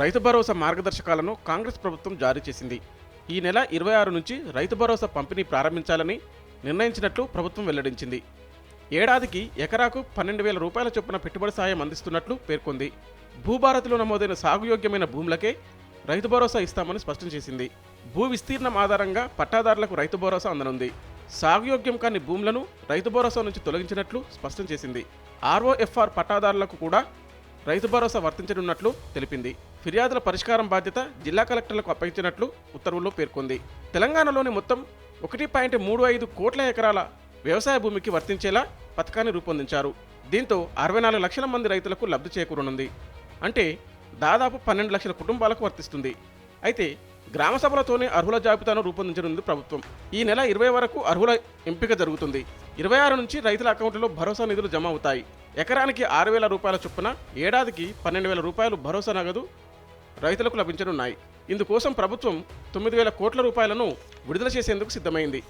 రైతు భరోసా మార్గదర్శకాలను కాంగ్రెస్ ప్రభుత్వం జారీ చేసింది. ఈ నెల ఇరవై ఆరు నుంచి రైతు భరోసా పంపిణీ ప్రారంభించాలని నిర్ణయించినట్లు ప్రభుత్వం వెల్లడించింది. ఏడాదికి ఎకరాకు పన్నెండు వేల రూపాయల చొప్పున పెట్టుబడి సాయం అందిస్తున్నట్లు పేర్కొంది. భూభారత్లో నమోదైన సాగుయోగ్యమైన భూములకే రైతు భరోసా ఇస్తామని స్పష్టం చేసింది. భూ విస్తీర్ణం ఆధారంగా పట్టాదారులకు రైతు భరోసా అందనుంది. సాగుయోగ్యం కాని భూములను రైతు భరోసా నుంచి తొలగించినట్లు స్పష్టం చేసింది. ఆర్ఓఎఫ్ఆర్ పట్టాదారులకు కూడా రైతు భరోసా వర్తించనున్నట్లు తెలిపింది. ఫిర్యాదుల పరిష్కారం బాధ్యత జిల్లా కలెక్టర్లకు అప్పగించినట్లు ఉత్తర్వుల్లో పేర్కొంది. తెలంగాణలోని మొత్తం ఒకటి పాయింట్ మూడు ఐదు కోట్ల ఎకరాల వ్యవసాయ భూమికి వర్తించేలా పథకాన్ని రూపొందించారు. దీంతో అరవై నాలుగు లక్షల మంది రైతులకు లబ్ధి చేకూరనుంది. అంటే దాదాపు పన్నెండు లక్షల కుటుంబాలకు వర్తిస్తుంది. అయితే గ్రామ సభలతోనే అర్హుల జాబితాను రూపొందించనుంది ప్రభుత్వం. ఈ నెల ఇరవై వరకు అర్హుల ఎంపిక జరుగుతుంది. ఇరవై ఆరు నుంచి రైతుల అకౌంట్లో భరోసా నిధులు జమ అవుతాయి. ఎకరానికి ఆరు వేల రూపాయల చొప్పున ఏడాదికి పన్నెండు వేల రూపాయలు భరోసా నగదు రైతులకు లభించనున్నాయి. ఇందుకోసం ప్రభుత్వం తొమ్మిది వేల కోట్ల రూపాయలను విడుదల చేసేందుకు సిద్ధమైంది.